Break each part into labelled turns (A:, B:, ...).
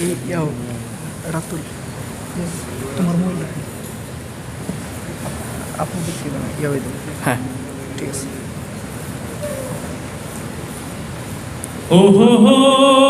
A: ইয়াও রাতুল তোমার মোবাইল আপনি দেখতে না ইয়া হয়ে হ্যাঁ ঠিক আছে
B: ও হো হো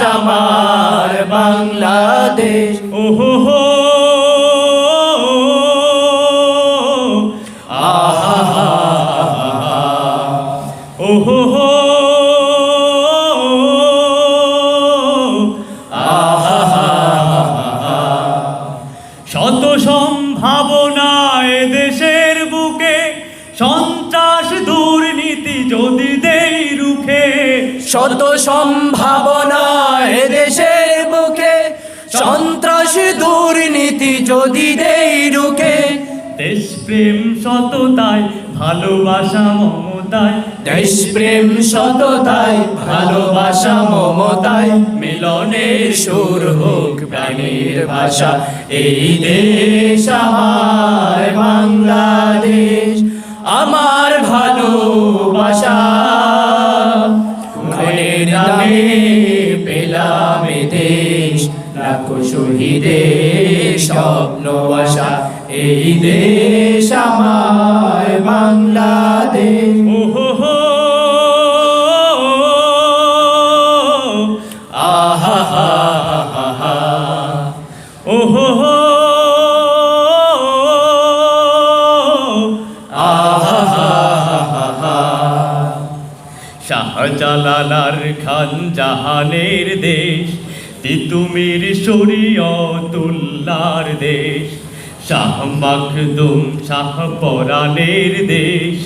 B: আমার বাংলাদেশ। ওহো হো। ওহো হো। শত সম্ভাবনা দেশের বুকে সন্ত্রাস দুর্নীতি যদি দেই রুখে।
C: শত সম্ভাবনা সন্ত্রাস দুর্নীতি যদি দেই রুখে।
B: দেশপ্রেম সততায় ভালোবাসা মমতায়।
C: দেশপ্রেম সততায় ভালোবাসা মমতায়। মিলনের সুর হোক প্রাণীর ভাষা। এই দেশ আমার বাংলাদেশ। আমার ভালোবাসা লাখো স্বপ্ন আশা এই দেশ আমার বাংলাদেশ।
B: শাহজালালার খান জাহানের দেশ। তিতুমির শরীয়তুল্লার দেশ, শাহ মাখদুম, শাহ পরাণের দেশ,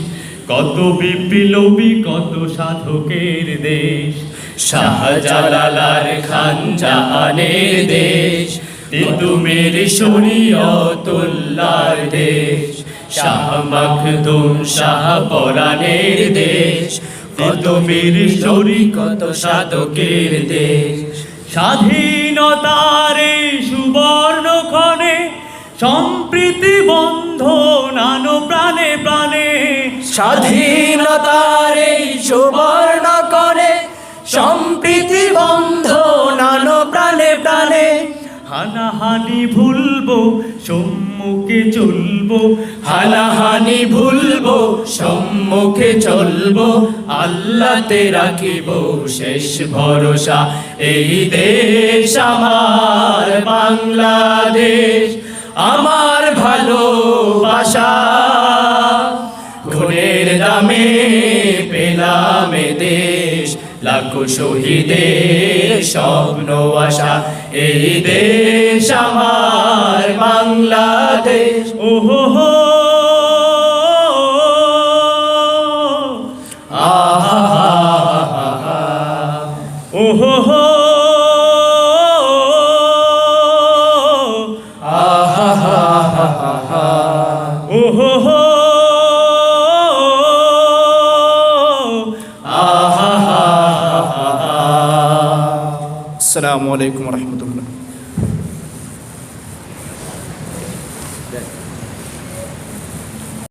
B: কত বিপ্লবী, কত সাধকের দেশ,
C: শাহজালালার খান জাহানের দেশ তিতুমির শরীয়তুল্লার দেশ, শাহ মখদুম, শাহ পরাণের দেশ কত বীর শরী কত সাধকের দেশ।
B: স্বাধীনতার এই সুবর্ণ ক্ষণে সম্প্রীতি বন্ধ নানো প্রাণে প্রাণে।
C: স্বাধীনতার এই সুবর্ণ করে সম্প্রীতি বন্ধ নানো প্রাণে প্রাণে।
B: হানাহানি ভুলবো সম্মুখে চলবো।
C: হানাহানি ভুলবো সম্মুখে চলবো, আল্লাহতে রাখিব শেষ ভরসা। এই দেশ আমার বাংলাদেশ, আমার ভালোবাসা। খুনের দামে পেলাম দেশ, লাখো শহীদের স্বপ্ন আশা। এই দেশ আমার বাংলাদেশ,
B: ওহো হো
C: আহা হা হা হা হা
A: আসসালামু আলাইকুম রহমতুল্লাহ।